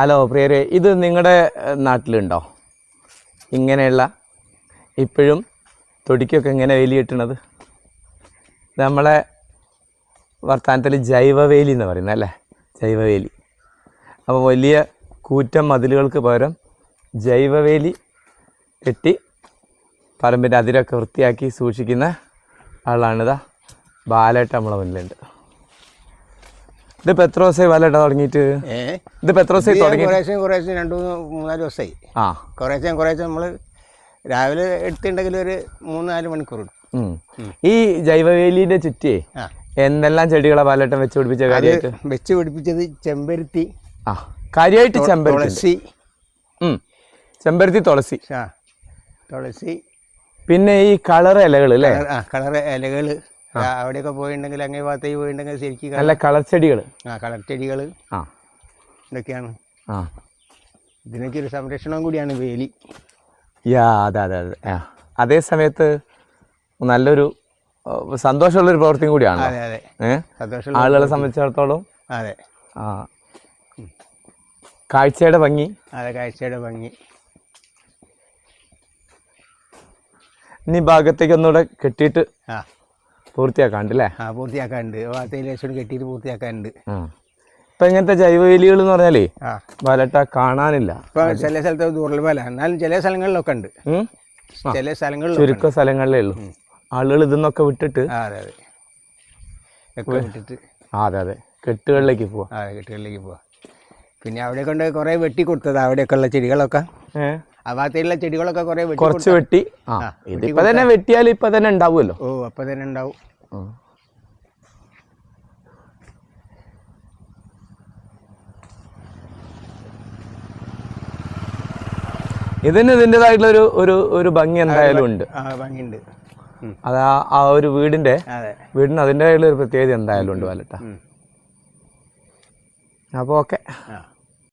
Hello പ്രിയരെ ഇത് നിങ്ങളുടെ നാട്ടിലുണ്ടോ? ഇങ്ങനെയുള്ള ഇപ്പോഴും തൊടിക്കൊക്കെ ഇങ്ങനെ വേലി കിട്ടണത്? നമ്മളെ വർത്തമാനത്തിൽ ജൈവവേലി എന്ന് പറയുന്നത് അല്ലേ? ജൈവവേലി. അപ്പോൾ വലിയ കൂറ്റം മതിലുകൾക്ക് പകരം ജൈവവേലി കെട്ടി പറമ്പിന്റെ അതിരൊക്കെ വൃത്തിയാക്കി സൂക്ഷിക്കുന്ന ആളാണിതാ ബാലേട്ട നമ്മളെ മുന്നിലുണ്ട്. ഇതിപ്പോൾ എത്ര ദിവസമായി വല തുടങ്ങിയിട്ട്? ഇതിപ്പോ എത്ര ദിവസമായി തുടങ്ങി കുറേശ്ശെ കുറേശ്ശെ രണ്ടു മൂന്ന് മൂന്നാൽ ദിവസമായി. ആ. കുറേശ്ശെ കുറേശ്ശേ നമ്മൾ രാവിലെ എടുത്തിട്ടുണ്ടെങ്കിൽ ഒരു മൂന്നാൽ നാല് മണിക്കൂർ. ഈ ജൈവവേലിന്റെ ചുറ്റേ എന്തെല്ലാം ചെടികളെ വലട്ടം വെച്ച് പിടിപ്പിച്ച കാര്യമായിട്ട്? വെച്ച് പിടിപ്പിച്ചത് ചെമ്പരുത്തി ആ. കാര്യമായിട്ട് ചെമ്പരുത്തി തുളസി. ചെമ്പരത്തി തുളസി. ആ. തുളസി. പിന്നെ ഈ കളർ ഇലകൾ അല്ലേ? കളർ- ഇലകൾ കളർ ഇലകൾ അവിടെയൊക്കെ പോയിട്ടുണ്ടെങ്കിൽ അങ്ങേ ഭാഗത്തേക്ക് പോയിട്ടുണ്ടെങ്കിൽ ശരിക്കും നല്ല കളർ ചെടികൾ ആ കളർ ചെടികൾ ആ. ഇതൊക്കെയാണ്. ആ. ഇതിനൊക്കെ ഒരു സംരക്ഷണം കൂടിയാണ് വേലി. യാ അതെ അതെ അതെ. ആ. അതേ സമയത്ത് നല്ലൊരു സന്തോഷമുള്ള ഒരു പ്രവൃത്തിയും കൂടിയാണ് അതെ അതെ. ഏഹ് ആളുകളെ സംബന്ധിച്ചിടത്തോളം. അതെ. ആ. കാഴ്ചയുടെ ഭംഗി. അതെ കാഴ്ചയുടെ ഭംഗി. ഇനി ഭാഗത്തേക്ക് ഒന്നുകൂടെ കെട്ടിയിട്ട് ആ. പൂർത്തിയാക്കാണ്ടല്ലേ ആ പൂർത്തിയാക്കാണ്ട്. ലേശം കെട്ടിയിട്ട് പൂർത്തിയാക്കാണ്ട്. ഇപ്പൊ ഇങ്ങനത്തെ ജൈവവേലികൾ എന്ന് പറഞ്ഞാലേ വലട്ട കാണാനില്ല. ഇപ്പൊ ചില സ്ഥലത്ത് ദുർലഭമല്ല എന്നാലും ചില സ്ഥലങ്ങളിലൊക്കെ ഉണ്ട്? ചില സ്ഥലങ്ങളിൽ. ചുരുക്ക സ്ഥലങ്ങളിലേ ഉള്ളൂ. ആളുകൾ ഇതെന്നൊക്കെ വിട്ടിട്ട് അതെ അതെ. വിട്ടിട്ട്. ആ അതെ അതെ. കെട്ടുകളിലേക്ക് പോവാ. ആ കെട്ടുകളിലേക്ക് പോവാ. പിന്നെ അവിടെ കൊണ്ട് കുറേ വെട്ടി കൊടുത്തത് അവിടെയൊക്കെ ഉള്ള ചെടികളൊക്കെ ആ ഭാഗത്തുള്ള ചെടികളൊക്കെ കുറെ കുറച്ച് വെട്ടി. ആ ഇതിപ്പോ തന്നെ വെട്ടിയാൽ ഇപ്പൊ തന്നെ ഉണ്ടാവുമല്ലോ. ഓ അപ്പൊ തന്നെ ഉണ്ടാവും. ഇതിന് ഇതിന്റെതായിട്ടുള്ള ഒരു ഒരു ഒരു ഭംഗി എന്തായാലും ഉണ്ട്. ഭംഗിയുണ്ട്. അത് ആ ഒരു വീടിന്റെ വീടിന് അതിന്റെതായിട്ടുള്ള ഒരു പ്രത്യേകത എന്തായാലും ഉണ്ട് വലട്ട അപ്പൊ അപ്പോൾ ഓക്കെ.